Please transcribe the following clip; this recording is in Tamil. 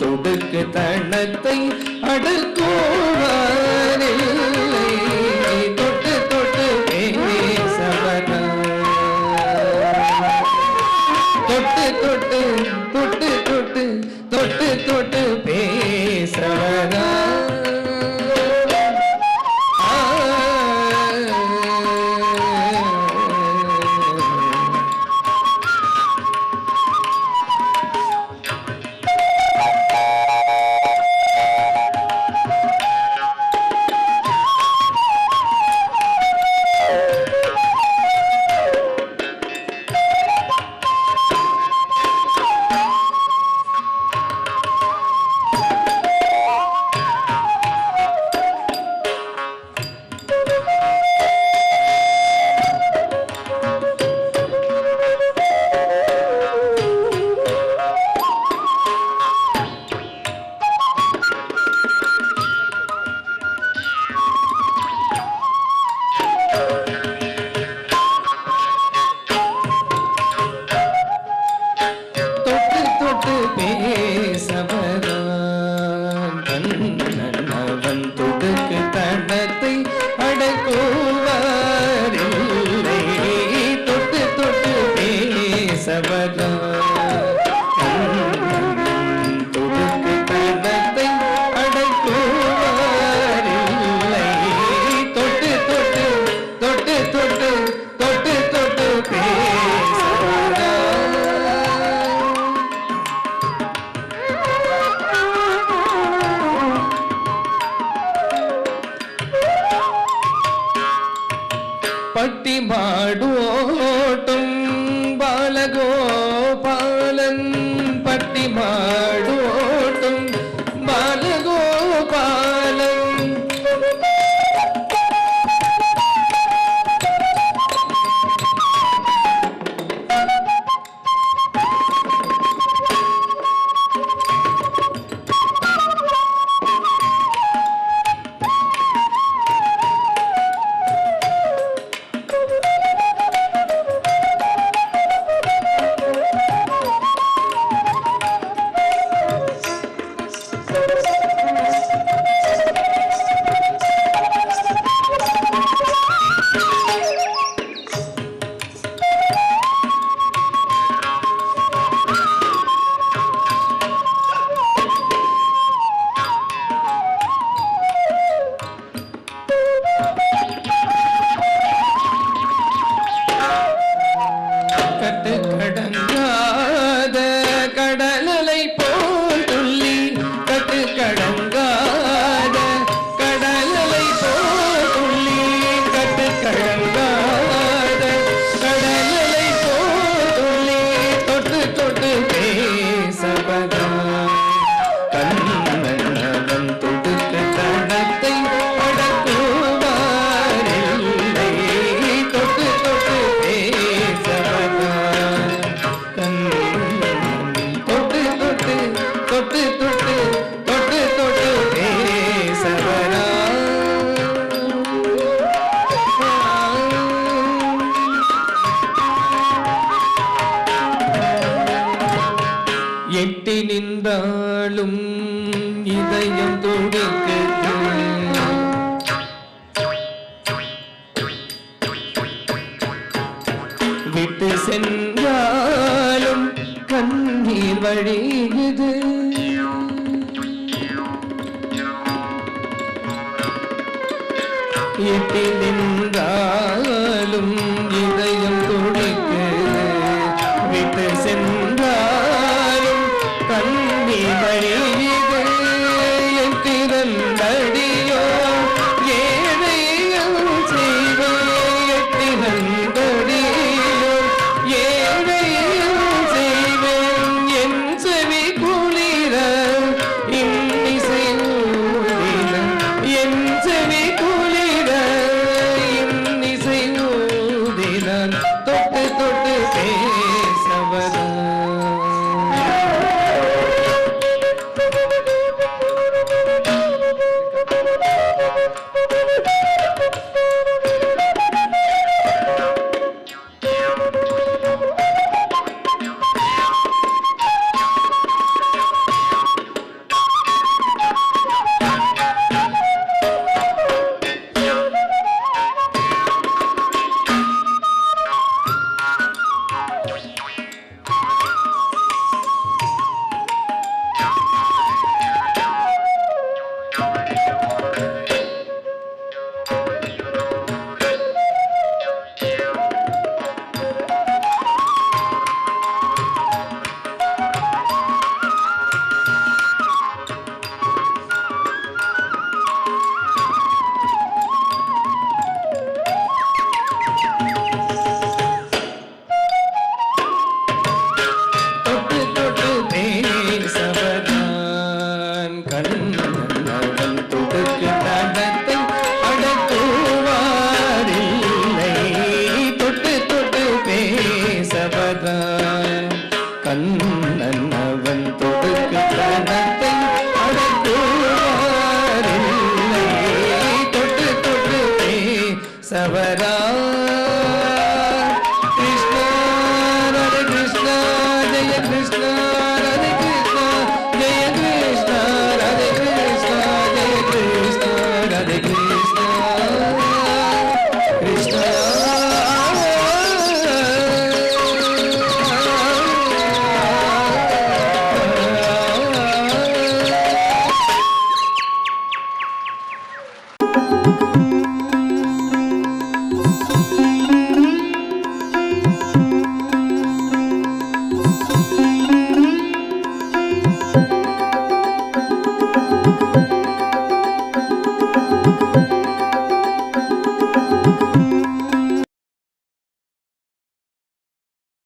தொடுக்கு தன்னத்தை அடுக்கோவாரில்லை தொட்டு தொட்டு பேசவன. தொட்டு தொட்டு தொட்டு தொட்டு தொட்டு தொட்டு Amen. ಪಟ್ಟಿ ಮಾಡು எட்டி நின்றாலும் இதயம் துடிக்குது விட்டு சென்றாலும் கண்ணீர் வழியுது. எட்டி நின்றாலும் ಬರೆಯ